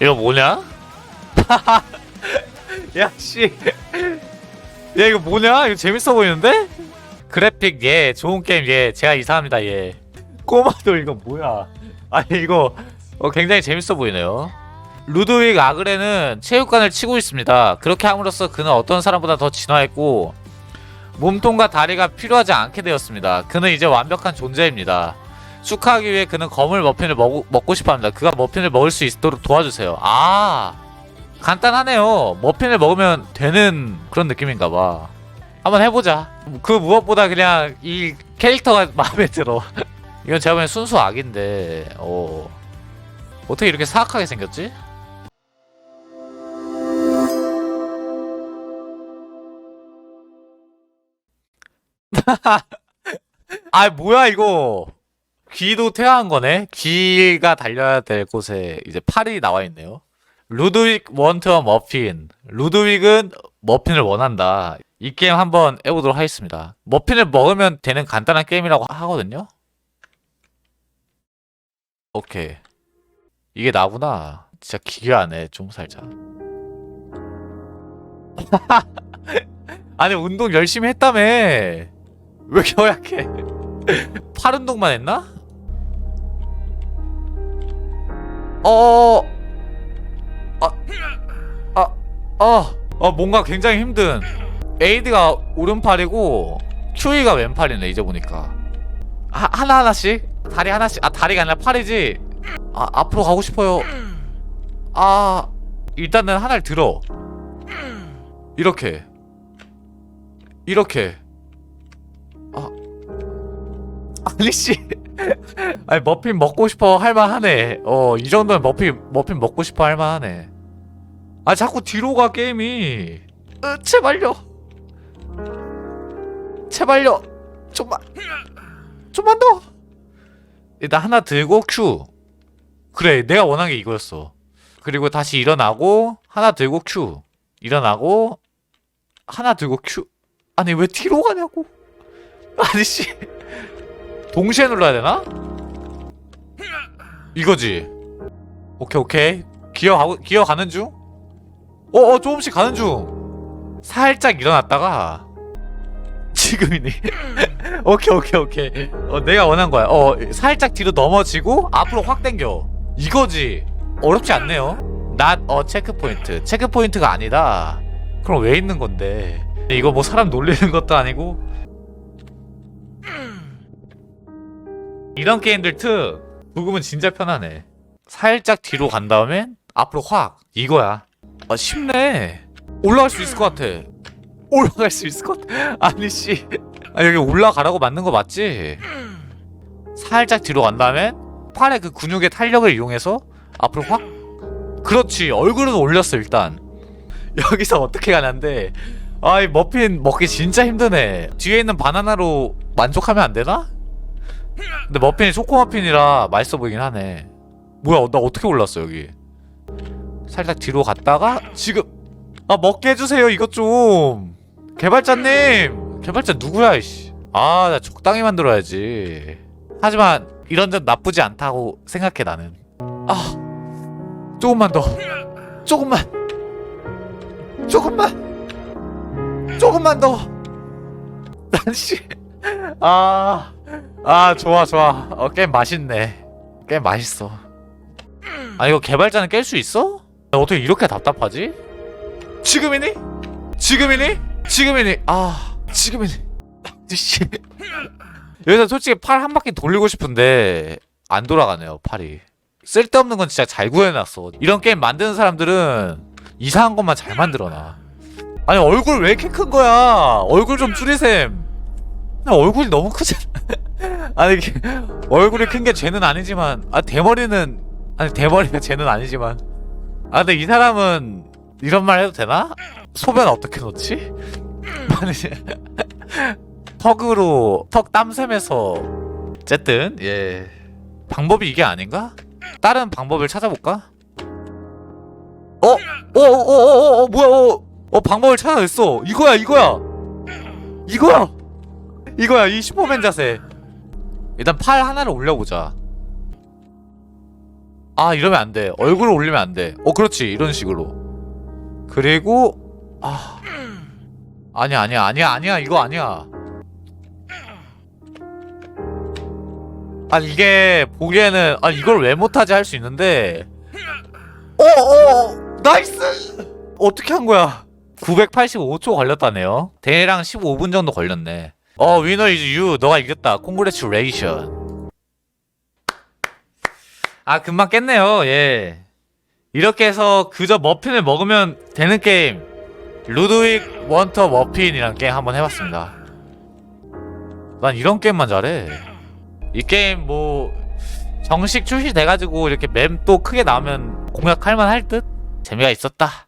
이거 뭐냐? 야, 씨. 야, 이거 뭐냐? 이거 재밌어 보이는데? 그래픽, 예. 좋은 게임, 예. 제가 이상합니다, 예. 꼬마돌, 이거 뭐야? 아니, 이거 어, 굉장히 재밌어 보이네요. 루드윅 아그레는 체육관을 치고 있습니다. 그렇게 함으로써 그는 어떤 사람보다 더 진화했고, 몸통과 다리가 필요하지 않게 되었습니다. 그는 이제 완벽한 존재입니다. 축하하기 위해 그는 검을 머핀을 먹, 먹고 싶어 합니다. 그가 머핀을 먹을 수 있도록 도와주세요. 아, 간단하네요. 머핀을 먹으면 되는 그런 느낌인가 봐. 한번 해보자. 그 무엇보다 그냥 이 캐릭터가 마음에 들어. 이건 제가 보기엔 순수 악인데, 어. 어떻게 이렇게 사악하게 생겼지? 아, 뭐야, 이거. 귀도 퇴화한 거네? 귀가 달려야 될 곳에 이제 팔이 나와 있네요. 루드윅 원터 머핀. 루드윅은 머핀을 원한다. 이 게임 한번 해보도록 하겠습니다. 머핀을 먹으면 되는 간단한 게임이라고 하거든요? 오케이. 이게 나구나. 진짜 기괴하네, 좀 살짝. 아니, 운동 열심히 했다며. 왜 이렇게 허약해? 팔 운동만 했나? 어, 아, 아, 아, 어, 뭔가 굉장히 힘든. 에이드가 오른팔이고 큐이가 왼팔이네 이제 보니까. 하, 하나 하나씩 다리 하나씩 아 다리가 아니라 팔이지. 아 앞으로 가고 싶어요. 아 일단은 하나를 들어. 이렇게 이렇게. 아 아니 씨. 아니 머핀 먹고 싶어 할만하네. 어 이 정도면 머핀 머핀 먹고 싶어 할만하네. 아 자꾸 뒤로 가 게임이. 으, 제발요. 제발요. 좀만. 좀만 더. 일단 하나 들고 큐. 그래 내가 원한 게 이거였어. 그리고 다시 일어나고 하나 들고 큐. 일어나고 하나 들고 큐. 아니 왜 뒤로 가냐고. 아니 씨. 동시에 눌러야 되나? 이거지. 오케이 오케이. 기어 기어 가는 중. 어어 조금씩 가는 중. 살짝 일어났다가 지금이니. 오케이 오케이 오케이. 어 내가 원한 거야. 어 살짝 뒤로 넘어지고 앞으로 확 당겨. 이거지. 어렵지 않네요. not a 체크 포인트. 체크 포인트가 아니다. 그럼 왜 있는 건데? 이거 뭐 사람 놀리는 것도 아니고 이런 게임들 특 부금은 진짜 편하네. 살짝 뒤로 간 다음에 앞으로 확 이거야. 아 쉽네. 올라갈 수 있을 것 같아. 올라갈 수 있을 것 같아. 아니 씨. 아 여기 올라가라고 맞는 거 맞지? 살짝 뒤로 간 다음에 팔의 그 근육의 탄력을 이용해서 앞으로 확. 그렇지. 얼굴은 올렸어 일단. 여기서 어떻게 가는데? 아이 머핀 먹기 진짜 힘드네. 뒤에 있는 바나나로 만족하면 안 되나? 근데 머핀이 초코 머핀이라 맛있어 보이긴 하네. 뭐야, 나 어떻게 올랐어 여기? 살짝 뒤로 갔다가 지금. 아 먹게 해주세요 이것 좀. 개발자님! 개발자 누구야 이씨? 아나 적당히 만들어야지. 하지만 이런 점 나쁘지 않다고 생각해 나는. 아 조금만 더. 조금만. 조금만. 조금만 더난씨아 아 좋아 좋아 어 게임 맛있네 게임 맛있어 아 이거 개발자는 깰 수 있어? 어떻게 이렇게 답답하지? 지금이니? 지금이니? 지금이니? 아 지금이니? 씨 여기서 솔직히 팔 한 바퀴 돌리고 싶은데 안 돌아가네요 팔이 쓸데없는 건 진짜 잘 구해놨어 이런 게임 만드는 사람들은 이상한 것만 잘 만들어놔 아니 얼굴 왜 이렇게 큰 거야 얼굴 좀 줄이셈 나 얼굴이 너무 크잖아 아니 이게 얼굴이 큰 게 죄는 아니지만 아 대머리는 아니 대머리가 죄는 아니지만 아 근데 이 사람은 이런 말 해도 되나? 소변 어떻게 넣지? 아니 턱으로 턱 땀샘에서 어쨌든 예 방법이 이게 아닌가? 다른 방법을 찾아볼까? 어? 어? 어? 어? 어? 어? 뭐야? 어? 어 방법을 찾아냈어 이거야 이거야 이거야 이거야 이 슈퍼맨 자세 일단 팔 하나를 올려보자. 아 이러면 안 돼. 얼굴을 올리면 안 돼. 어 그렇지. 이런 식으로. 그리고 아. 아니야 아니야 아니야 아니야. 이거 아니야. 아 이게 보기에는 아 이걸 왜 못하지 할 수 있는데. 어어 나이스! 어떻게 한 거야? 985초 걸렸다네요. 대략 15분 정도 걸렸네 어 위너 이즈 유 너가 이겼다. 콩그레츄레이션 아 금방 깼네요. 예. 이렇게 해서 그저 머핀을 먹으면 되는 게임. 루드윅 원터 머핀이라는 게임 한번 해봤습니다. 난 이런 게임만 잘해. 이 게임 뭐 정식 출시돼가지고 이렇게 맵도 크게 나오면 공략할 만 할 듯? 재미가 있었다